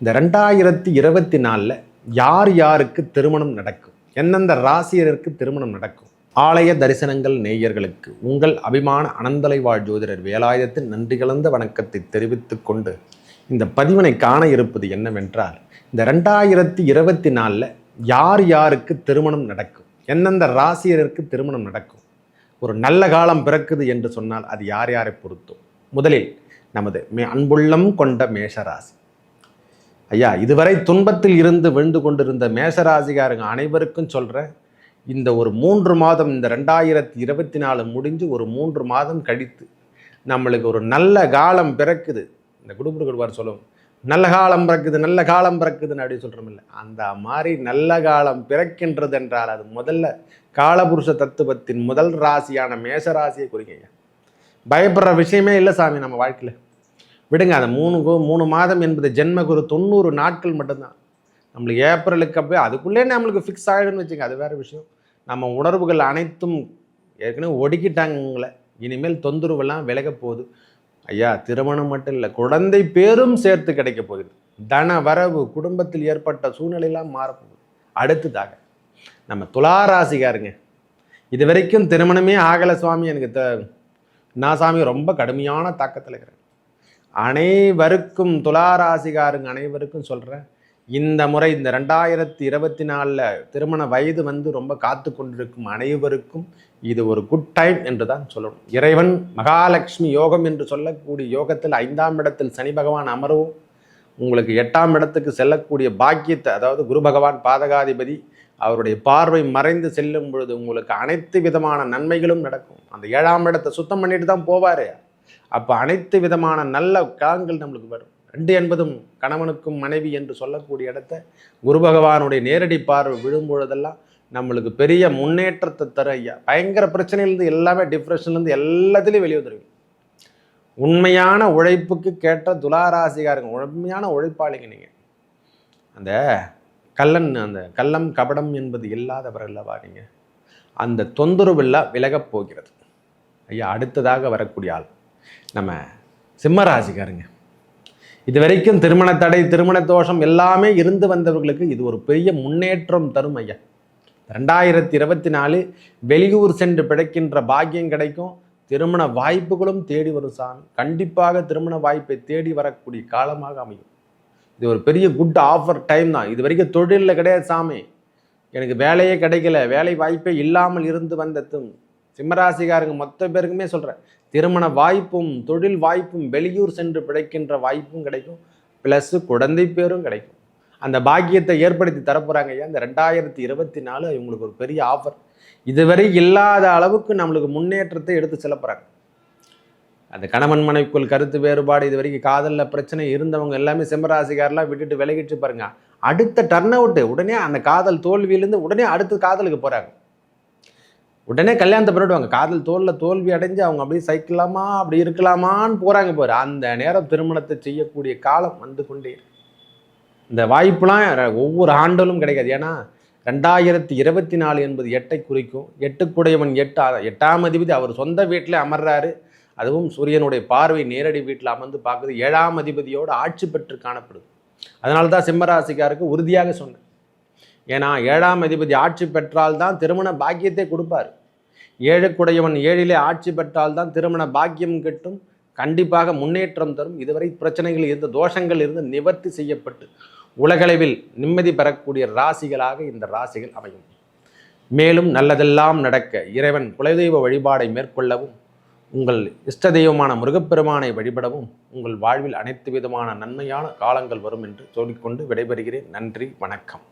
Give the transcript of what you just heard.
இந்த ரெண்டாயிரத்தி இருபத்தி நாலில் யார் யாருக்கு திருமணம் நடக்கும்? எந்தெந்த ராசியருக்கு திருமணம் நடக்கும்? ஆலய தரிசனங்கள் நேயர்களுக்கு உங்கள் அபிமான அனந்தலைவாழ் ஜோதிடர் வேலாயுதத்தின் நன்றி கலந்த வணக்கத்தை தெரிவித்துக் கொண்டு இந்த பதிவினை காண இருப்பது என்னவென்றால் இந்த ரெண்டாயிரத்தி இருபத்தி நாலில் யார் யாருக்கு திருமணம் நடக்கும்? எந்தெந்த ராசியருக்கு திருமணம் நடக்கும்? ஒரு நல்ல காலம் பிறக்குது என்று சொன்னால் அது யார் யாரை பொறுத்தும் முதலில் நமது மே அன்புள்ளம் கொண்ட மேஷராசி ஐயா இதுவரை துன்பத்தில் இருந்து விழுந்து கொண்டிருந்த மேசராசிகாரங்க அனைவருக்கும் சொல்கிறேன் இந்த ஒரு மூன்று மாதம் இந்த ரெண்டாயிரத்தி இருபத்தி நாலு முடிஞ்சு ஒரு மூன்று மாதம் கழித்து நம்மளுக்கு ஒரு நல்ல காலம் பிறக்குது. இந்த குடும்ப குடுவார் சொல்லுவோம். நல்ல காலம் பிறக்குது நல்ல காலம் பிறக்குதுன்னு அப்படி சொல்கிறோமில்ல அந்த மாதிரி நல்ல காலம் பிறக்கின்றது என்றால் அது முதல்ல காலபுருஷ தத்துவத்தின் முதல் ராசியான மேசராசியை குறிங்க பயப்படுற விஷயமே இல்லை சாமி நம்ம வாழ்க்கையில். விடுங்க அந்த மூணு மூணு மாதம் என்பது ஜென்மகுரு தொண்ணூறு நாட்கள் மட்டும்தான். நம்மளுக்கு ஏப்ரலுக்கு அப்போ அதுக்குள்ளே நம்மளுக்கு ஃபிக்ஸ் ஆகிடும்னு வச்சுங்க அது வேறு விஷயம். நம்ம உணர்வுகள் அனைத்தும் ஏற்கனவே ஒடுக்கிட்டாங்கங்களை இனிமேல் தொந்தரவுலாம் விலக போகுது. ஐயா திருமணம் மட்டும் இல்லை குழந்தை பேரும் சேர்த்து கிடைக்க போகுது. தன வரவு குடும்பத்தில் ஏற்பட்ட சூழ்நிலையெல்லாம் மாறப்போகுது. அடுத்ததாக நம்ம துளாராசிகாருங்க இது வரைக்கும் திருமணமே ஆகலை சுவாமி எனக்கு த நான் சாமி ரொம்ப கடுமையான தாக்கத்தில் இருக்கிறேன். அனைவருக்கும் துளாராசிகாருங்க அனைவருக்கும் சொல்கிறேன் இந்த முறை இந்த ரெண்டாயிரத்தி இருபத்தி நாலில் திருமண வயது வந்து ரொம்ப காத்து கொண்டிருக்கும் அனைவருக்கும் இது ஒரு குட் டைம் என்று தான் சொல்லணும். இறைவன் மகாலட்சுமி யோகம் என்று சொல்லக்கூடிய யோகத்தில் ஐந்தாம் இடத்தில் சனி பகவான் அமரவும் உங்களுக்கு எட்டாம் இடத்துக்கு செல்லக்கூடிய பாக்கியத்தை அதாவது குரு பகவான் பாதகாதிபதி அவருடைய பார்வை மறைந்து செல்லும் பொழுது உங்களுக்கு அனைத்து விதமான நன்மைகளும் நடக்கும். அந்த ஏழாம் இடத்தை சுத்தம் பண்ணிட்டு தான் போவார். அப்போ அனைத்து விதமான நல்ல காலங்கள் நம்மளுக்கு வரும். ரெண்டு என்பதும் கணவனுக்கும் மனைவி என்று சொல்லக்கூடிய இடத்த குரு பகவானுடைய நேரடி பார்வை விழும் பொழுதெல்லாம் நம்மளுக்கு பெரிய முன்னேற்றத்தை தர ஐயா. பயங்கர பிரச்சனையிலேருந்து எல்லாமே டிப்ரெஷன்லேருந்து எல்லாத்துலேயும் வெளியே வந்துருவீங்க. உண்மையான உழைப்புக்கு கேட்ட துளாராசிகாரங்க உண்மையான உழைப்பாளிங்க நீங்கள் அந்த கள்ளன் அந்த கள்ளம் கபடம் என்பது இல்லாதவர் அல்லவா நீங்கள் அந்த தொந்தரவெல்லாம் விலகப் போகிறது. ஐயா அடுத்ததாக வரக்கூடிய ஆள். நம்ம சிம்மராசிக்காரங்க. இது வரைக்கும் திருமண தடை திருமண தோஷம் எல்லாமே இருந்து வந்தவர்களுக்கு இது ஒரு பெரிய முன்னேற்றம் தரும் ஐயா. ரெண்டாயிரத்தி இருபத்தி நாலு வெளியூர் சென்று பிழைக்கின்ற பாக்கியம் கிடைக்கும். திருமண வாய்ப்புகளும் தேடி வரும் சாமி. கண்டிப்பாக திருமண வாய்ப்பை தேடி வரக்கூடிய காலமாக அமையும். இது ஒரு பெரிய குட் ஆஃபர் டைம் தான். இது வரைக்கும் தொழிலில் கிடையாது சாமி. எனக்கு வேலையே கிடைக்கல. வேலை வாய்ப்பே இல்லாமல் இருந்து வந்ததும் சிம்மராசிகாரங்க மொத்த பேருக்குமே சொல்கிறேன் திருமண வாய்ப்பும் தொழில் வாய்ப்பும் வெளியூர் சென்று பிழைக்கின்ற வாய்ப்பும் கிடைக்கும். ப்ளஸ் குழந்தை பேரும் கிடைக்கும். அந்த பாக்கியத்தை ஏற்படுத்தி தரப்போகிறாங்க ஐயா. இந்த ரெண்டாயிரத்தி இருபத்தி நாலு இவங்களுக்கு ஒரு பெரிய ஆஃபர் இதுவரை இல்லாத அளவுக்கு நம்மளுக்கு முன்னேற்றத்தை எடுத்து செல்லப்போகிறாங்க அந்த கணவன் மனைவிக்குள் கருத்து வேறுபாடு இது வரைக்கும் காதலில் பிரச்சனை இருந்தவங்க எல்லாமே சிம்மராசிக்காரெல்லாம் விட்டுட்டு விலகிட்டு பாருங்க. அடுத்த டர்ன் அவுட்டு உடனே அந்த காதல் தோல்வியிலேருந்து உடனே அடுத்த காதலுக்கு போகிறாங்க உடனே கல்யாணத்தை பிறடுவாங்க காதல் தோல்ல தோல்வி அடைஞ்சு அவங்க அப்படியே சைக்கிளாமா அப்படி இருக்கலாமான்னு போகிறாங்க பாரு. அந்த நேரம் திருமணத்தை செய்யக்கூடிய காலம் வந்து கொண்டே இந்த வாய்ப்புலாம் ஒவ்வொரு ஆண்டலும் கிடைக்காது. ஏன்னா ரெண்டாயிரத்தி இருபத்தி நாலு என்பது எட்டை குறிக்கும். எட்டுக்குடையவன் எட்டு எட்டாம் அதிபதி. அவர் சொந்த வீட்டில் அமர்றாரு. அதுவும் சூரியனுடைய பார்வை நேரடி வீட்டில் அமர்ந்து பார்க்குது. ஏழாம் அதிபதியோடு ஆட்சி பெற்று காணப்படுது. அதனால தான் சிம்மராசிக்காருக்கு உறுதியாக சொன்னேன். ஏன்னா ஏழாம் அதிபதி ஆட்சி பெற்றால்தான் திருமண பாக்கியத்தை கொடுப்பார். ஏழுக்குடையவன் ஏழிலே ஆட்சி பெற்றால்தான் திருமண பாக்கியம் கிட்டும். கண்டிப்பாக முன்னேற்றம் தரும். இதுவரை பிரச்சனைகள் இருந்த தோஷங்கள் இருந்து நிவர்த்தி செய்யப்பட்டு உலகளவில் நிம்மதி பெறக்கூடிய ராசிகளாக இந்த ராசிகள் அமையும். மேலும் நல்லதெல்லாம் நடக்க இறைவன் குலதெய்வ வழிபாடை மேற்கொள்ளவும் உங்கள் இஷ்ட தெய்வமான முருகப்பெருமானை வழிபடவும் உங்கள் வாழ்வில் அனைத்து விதமான நன்மையான காலங்கள் வரும் என்று சொல்லிக்கொண்டு விடைபெறுகிறேன். நன்றி வணக்கம்.